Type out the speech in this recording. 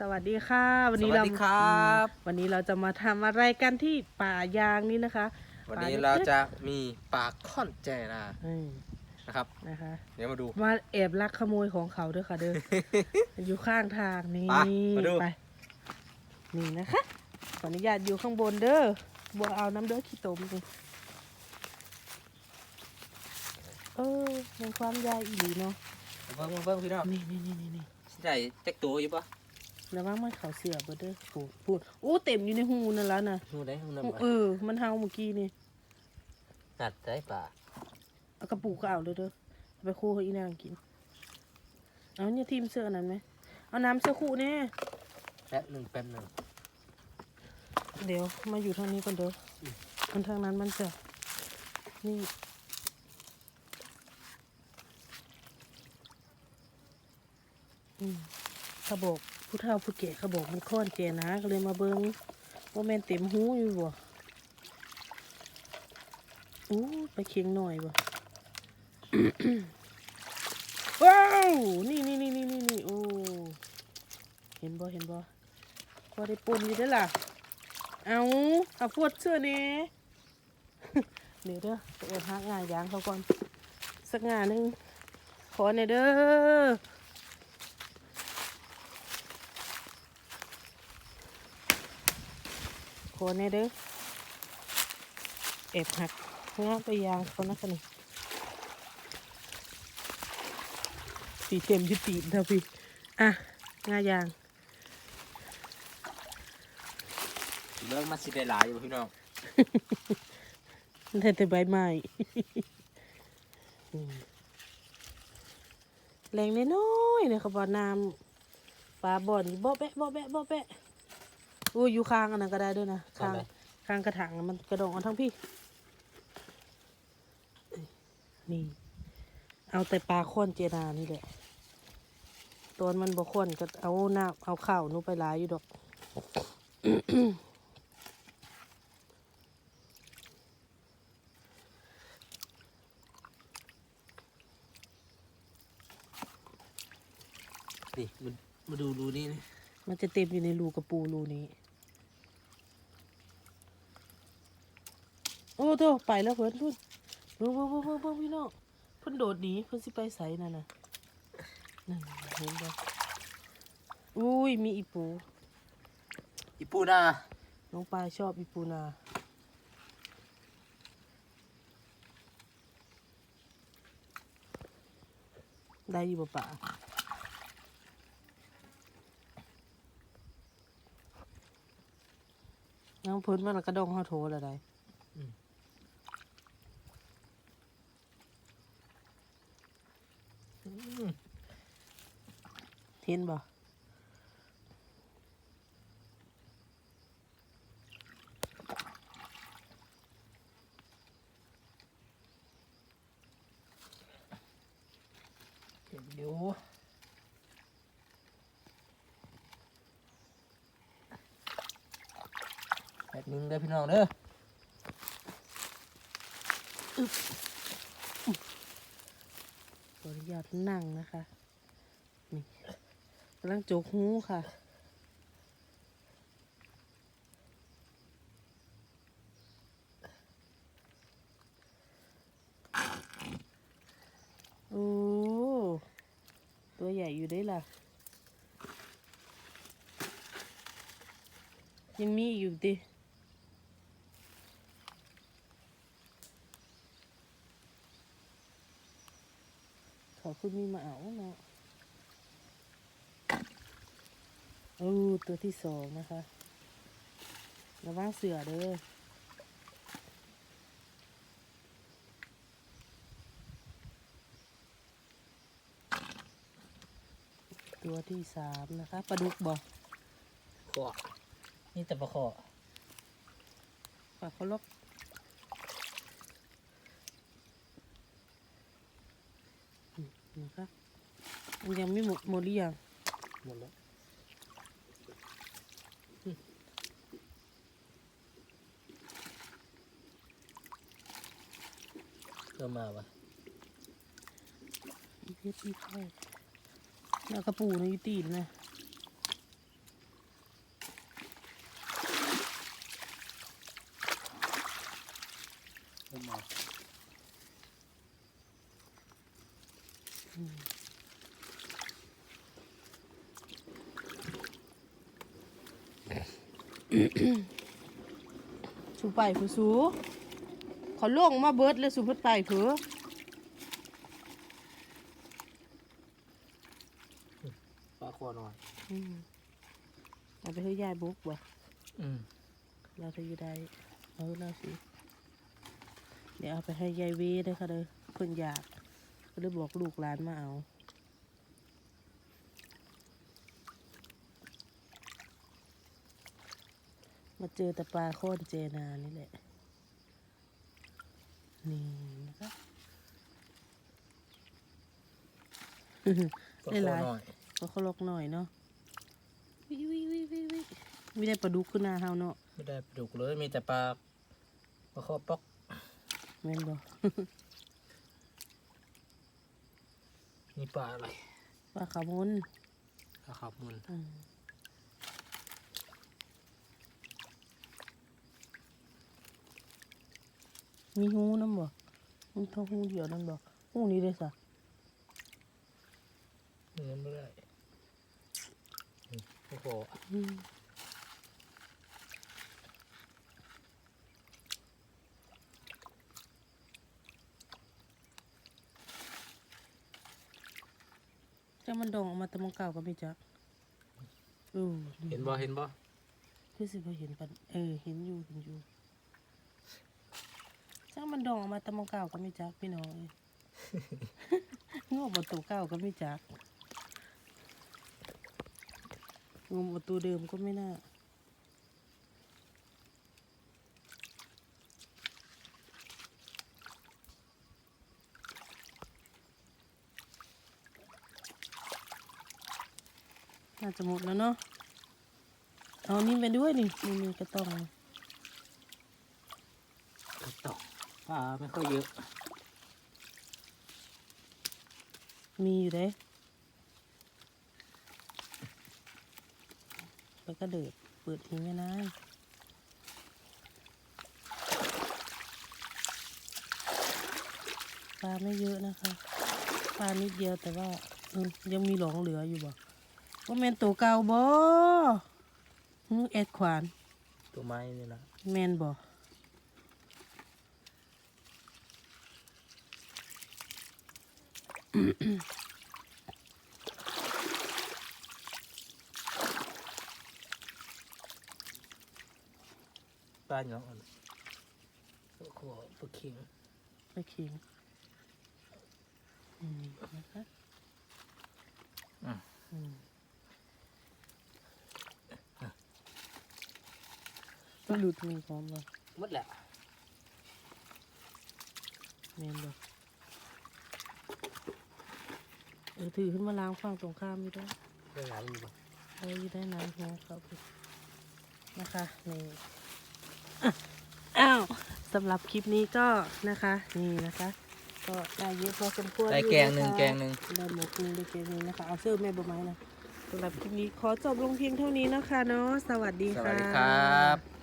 สวัสดีค่ะ วันนี้สวัเราสดีครับ วันนี้เราจะมาทำอะไรกันที่ป่ายางนี้นะคะ วันนี้ปลเราล็กๆจะมีปลาค่อนแจนาอืมนะครับนะคะเดี๋ยวมาดูมาแอบลักขโมยของเขาด้วยค่ะเด้ออยู่ข้างทางนี่ไปมาดูไปนี่นะคะขออนุญาตอยู่ข้างบนเด้อบัวเอาน้ำเด้อขี้ตมนี่เออในความยายอีหลีเนาะเบิ่งเบิ่งพี่น้องนี่นี่นี่นี่นี่สิได้เต็กตัวอยู่ปะ ระวังมันเขาเสือเบอเด้อพูดพูดโอ้เต็มอยู่ในหูนั่นแล้วนะหูได้หูน้ำเออ มันเฮาเมื่อกี้นี่นัดได้ปลาเอากระปุกก็เอาเลยเด้อเอาไปคู่ให้อีนางกิน เอาเนี่ยทีมเสื้ออันนั้นไหมเอาน้ำเสื้อคู่เนี่ยแป๊บหนึ่งแป๊บหนึ่งเดี๋ยวมาอยู่ทางนี้ก่อนเด้อมันทางนั้นมันจะนี่อืมเขาบอก ผู้เฒ่าผู้แก่เขาบอกมันค้อนแก่นะก็เลยมาเบิงว่าแม่นเต็มหูอยู่บ่อู้ไปเคียงหน่อยบ่ว้าวนี่นี่นี่นี่นี่นี่โอ้เห็นบ่เห็นบ่พอได้ปนอยู่ได้อล่ะเอาเอาพวดเสื้อนี่เดี๋ยวเด้อไปเอาหักงายางเขาก่อนสักงานหนึ่งขอหน่อยเด้อ ขอหน่อยเด้อเอบหักงาไปยางเขานะกันนี่สีเต็มอยุตีนเท่าพี่ อะงายางเริ่มมาสิได้หลายอยู่พี่น้องได้แต่ใบไม้อืมแรงน้อยๆนะครับว่าน้ำปลาบ่อนนี่บ่แบะบ่แบะบ่แบะ อู้อยู่ข้างอันนั้นก็ได้ด้วยนะข้างข้างกระถางน่ะมันกระดองเอาทั้งพี่เอ้ยนี่ เอาแต่ปลาข้อนเจนานี่แหละตอนมันบ่ข้อนก็เอาน้ำเอาข้าวหนูไปหลายอยู่ดอก นี่มามาดูรูนี่นี่มันจะเต็มอยู่ในรูกระปูรูนี้ โอ้โตไปแล้วเพิ่นพุ่นเบิ่งเบิ่งเบิ่งเบิ่งเบิ่งพี่น้องเพิ่นโดดหนีเพิ่นสิไปไสนั่นน่ะนั่นเห็นบ่อุ้ยมีอีปูอีปูนาน้องปลายชอบอีปูนาได้อยู่บ่ป่าน้องเพิ่นมันกระดองเฮาโทรแล้วได้ อืม เห็นบ่เห็นอยู่แป๊บหนึงเด้อพี่น้องเด้อขออนุญาตนั่งนะคะ นี่กำลังโจกหูค่ะ โอ้ ตัวใหญ่อยู่ได้ล่ะ ยังมีอยู่ดิเขาคุณมีมาเอาเนาะ โอ้ตัวที่สองนะคะระวังเสือเด้อตัวที่สามนะคะปลาดุกบ่ขอนี่แต่ปลาขอปลาเขาล็อกอืมนะคะมันยังไม่หมดหมดหรือยังหมดแล้ว เรามมาวะเฮ็ดที่เข้าแล้วกระปูในยุตีนนะเรามาชูไปผู้สู เขาล่วงมาเบิดเลยสูเพิ่นไปเผือปลาคอหน่อยอืมเอาไปให้ยายบุกบ่อืมเราจะอยู่ได้เออเราสิเดี๋ยวเอาไปให้ยายเวีเด้อค่ะเด้อเพิ่นอยากก็เลยบอกลูกหลานมาเอามาเจอแต่ปลาโคตรเจนานี่แหละ นี่นะคะปลาได้คหอลายหน่อยก็เขาลกหน่อยเนาะวิวิวิวิวิไม่ได้ปลาดุกขึ้นหน้าเฮาเนาะไม่ได้ปลาดุกเลยมีแต่ปลาปลาคอป๊อกแม่นบ่นี่ปลาอะไรปลาขาวมนปลาขับมุน มมีหูน้ำบ่มันเท่าหูเดียวนั่นบ่หูนี้เลยสะเนื้อไม่ได้นี่ปลาคออืมจ้ามันดองออกมาแตะมองเก่าก็ไม่จักอือเห็นบ่เห็นบ่คือสิบ่เห็นปันเออ เห็นอยู่เห็นอยู่ จ้ามันดองออกมาตะมองเก่าก็ไม่จักพี่น้องเอ้ยงอกประตูเก่าก็ไม่จักงมประตูเดิมก็ไม่น่าน่าจะหมดแล้วเนาะเอานี่ไปด้วยนี่นี่นี่กระต้อง กระตอกปลาไม่ค่อยเยอะ มีอยู่เด้ไปก็เดือดเปิดทิ้งไว้นะปลาไม่เยอะนะคะปลานิดเดียวแต่ว่าอืมยังมีหลงเหลืออยู่บ่ว่าแมนตัวเก่าบ่หึแอดขวาน ตัวไม้นี่นะแมนบ่ ปลาอย่างอ่อนปลาคอปลาเข็งไปเคียงอืมนะคะอืมอืมก็หลุดมือพร้อมบ่หมดแหละแมนบ่ เออถือขึ้นมาล้างฝั่งตรงข้ามนี่ด้วยได้หลายอยู่บ่เอาอยู่ได้น้ำหัวเขาไปนะคะนี่อะอ้าวสำหรับคลิปนี้ก็นะคะ นี่นะคะ ก็ได้เยอะพอสมควรได้อยู่แกงหนึ่งะคะแกงหนึ่งได้หมกหนึ่งได้แกงหนึ่งนะคะเอาเสื้อแม่ใบไม้นะสำหรับคลิปนี้ขอจบลงเพียงเท่านี้นะคะเนาะสวัสดีสค่ะวัสดีครับ